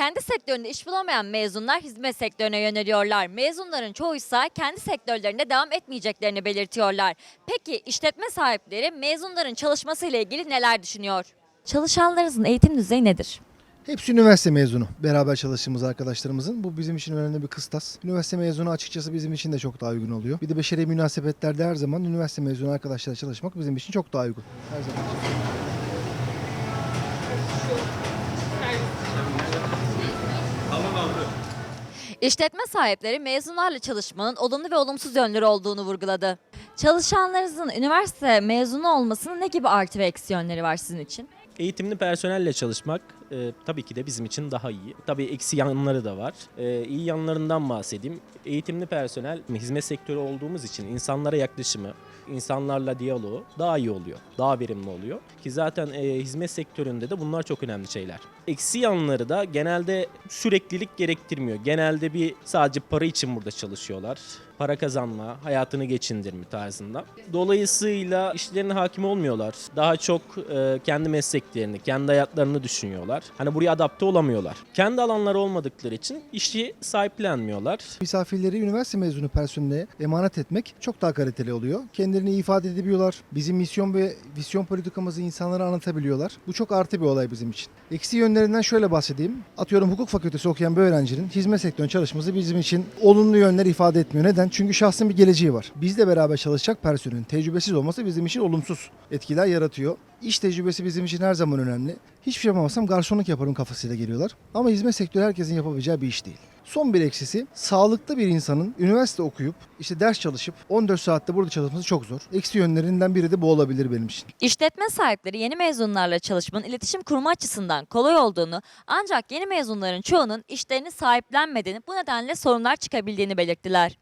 Kendi sektöründe iş bulamayan mezunlar hizmet sektörüne yöneliyorlar. Mezunların çoğuysa kendi sektörlerinde devam etmeyeceklerini belirtiyorlar. Peki işletme sahipleri mezunların çalışması ile ilgili neler düşünüyor? Çalışanlarınızın eğitim düzeyi nedir? Hepsi üniversite mezunu. Beraber çalıştığımız arkadaşlarımızın. Bu bizim için önemli bir kıstas. Üniversite mezunu açıkçası bizim için de çok daha uygun oluyor. Bir de beşeri münasebetlerde her zaman üniversite mezunu arkadaşlarla çalışmak bizim için çok daha uygun. Her zaman. İşletme sahipleri mezunlarla çalışmanın olumlu ve olumsuz yönleri olduğunu vurguladı. Çalışanlarınızın üniversite mezunu olmasının ne gibi artı ve eksi yönleri var sizin için? Eğitimli personelle çalışmak e, tabii ki de bizim için daha iyi. Tabii eksi yanları da var. E, iyi yanlarından bahsedeyim. Eğitimli personel hizmet sektörü olduğumuz için insanlara yaklaşımı, insanlarla diyaloğu daha iyi oluyor. Daha verimli oluyor. Ki zaten e, hizmet sektöründe de bunlar çok önemli şeyler. Eksi yanları da genelde süreklilik gerektirmiyor. Genelde bir sadece para için burada çalışıyorlar. Para kazanma, hayatını geçindirme tarzında. Dolayısıyla işlerine hakim olmuyorlar. Daha çok e, kendi mesleklerini, kendi hayatlarını düşünüyorlar. Hani buraya adapte olamıyorlar. Kendi alanları olmadıkları için işi sahiplenmiyorlar. Misafirleri üniversite mezunu personele emanet etmek çok daha kaliteli oluyor. Kendilerini ifade edebiliyorlar. Bizim misyon ve vizyon politikamızı insanlara anlatabiliyorlar. Bu çok artı bir olay bizim için. Eksi yönlerinden şöyle bahsedeyim. Atıyorum hukuk fakültesi okuyan bir öğrencinin hizmet sektöründe çalışması bizim için olumlu yönler ifade etmiyor. Neden? Çünkü şahsın bir geleceği var. Bizle beraber çalışacak personelin tecrübesiz olması bizim için olumsuz etkiler yaratıyor. İş tecrübesi bizim için her zaman önemli. Hiçbir şey yapamazsam garsonluk yaparım kafasıyla geliyorlar. Ama hizmet sektörü herkesin yapabileceği bir iş değil. Son bir eksisi sağlıklı bir insanın üniversite okuyup işte ders çalışıp 14 saatte burada çalışması çok zor. Eksi yönlerinden biri de bu olabilir benim için. İşletme sahipleri yeni mezunlarla çalışmanın iletişim kurma açısından kolay olduğunu ancak yeni mezunların çoğunun işlerini sahiplenmediğini bu nedenle sorunlar çıkabildiğini belirttiler.